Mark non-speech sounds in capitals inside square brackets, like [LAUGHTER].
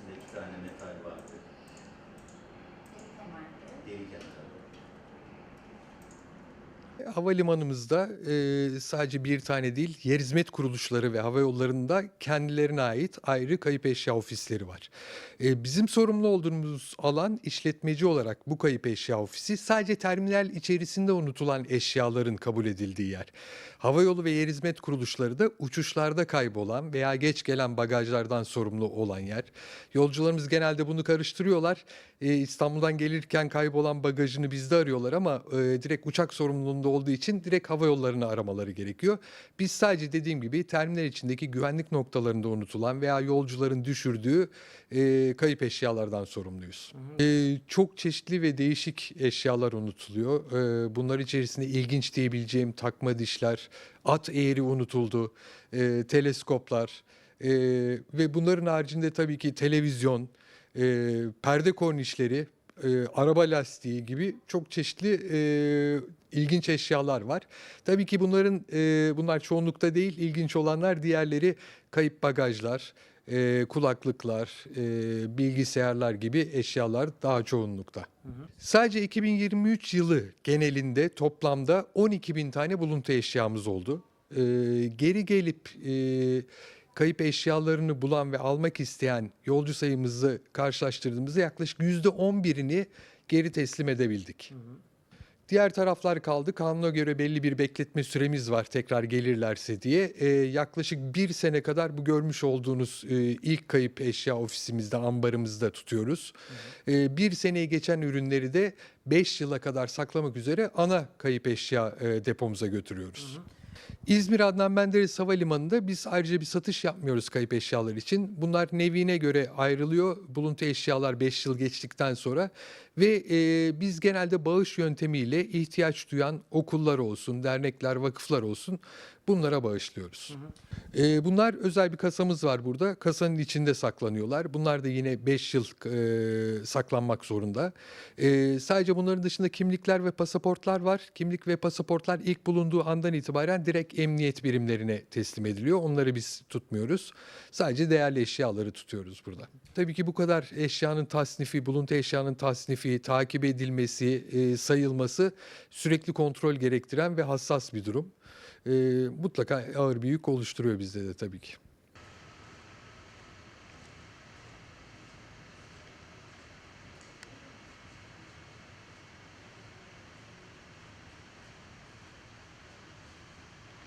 Ortasında iki tane metal vardı. Deri kenar. [LAUGHS] Havalimanımızda e, sadece bir tane değil, yer hizmet kuruluşları ve hava yollarında kendilerine ait ayrı kayıp eşya ofisleri var. E, bizim sorumlu olduğumuz alan işletmeci olarak bu kayıp eşya ofisi sadece terminal içerisinde unutulan eşyaların kabul edildiği yer. Hava yolu ve yer hizmet kuruluşları da uçuşlarda kaybolan veya geç gelen bagajlardan sorumlu olan yer. Yolcularımız genelde bunu karıştırıyorlar. E, İstanbul'dan gelirken kaybolan bagajını bizde arıyorlar ama e, direkt uçak sorumluluğunda olduğu için direkt hava yollarını aramaları gerekiyor. Biz sadece dediğim gibi terminal içindeki güvenlik noktalarında unutulan veya yolcuların düşürdüğü e, kayıp eşyalardan sorumluyuz. E, çok çeşitli ve değişik eşyalar unutuluyor. E, bunlar içerisinde ilginç diyebileceğim takma dişler, at eğri unutuldu, e, teleskoplar e, ve bunların haricinde tabii ki televizyon, e, perde kornişleri, e, araba lastiği gibi çok çeşitli e, ilginç eşyalar var. Tabii ki bunların e, bunlar çoğunlukta değil, ilginç olanlar diğerleri kayıp bagajlar, e, kulaklıklar, e, bilgisayarlar gibi eşyalar daha çoğunlukta. Sadece 2023 yılı genelinde toplamda 12 bin tane buluntu eşyamız oldu. E, geri gelip e, kayıp eşyalarını bulan ve almak isteyen yolcu sayımızı karşılaştırdığımızda yaklaşık %11'ini geri teslim edebildik. Diğer taraflar kaldı. Kanuna göre belli bir bekletme süremiz var tekrar gelirlerse diye. Ee, yaklaşık bir sene kadar bu görmüş olduğunuz e, ilk kayıp eşya ofisimizde, ambarımızda tutuyoruz. Ee, bir seneyi geçen ürünleri de 5 yıla kadar saklamak üzere ana kayıp eşya e, depomuza götürüyoruz. İzmir Adnan Menderes Havalimanı'nda biz ayrıca bir satış yapmıyoruz kayıp eşyalar için. Bunlar nevine göre ayrılıyor. Buluntu eşyalar 5 yıl geçtikten sonra ve e, biz genelde bağış yöntemiyle ihtiyaç duyan okullar olsun, dernekler, vakıflar olsun bunlara bağışlıyoruz. E, bunlar özel bir kasamız var burada. Kasanın içinde saklanıyorlar. Bunlar da yine 5 yıl e, saklanmak zorunda. E, sadece bunların dışında kimlikler ve pasaportlar var. Kimlik ve pasaportlar ilk bulunduğu andan itibaren emniyet birimlerine teslim ediliyor. Onları biz tutmuyoruz. Sadece değerli eşyaları tutuyoruz burada. Tabii ki bu kadar eşyanın tasnifi, buluntu eşyanın tasnifi, takip edilmesi, e, sayılması sürekli kontrol gerektiren ve hassas bir durum. E, mutlaka ağır bir yük oluşturuyor bizde de tabii ki.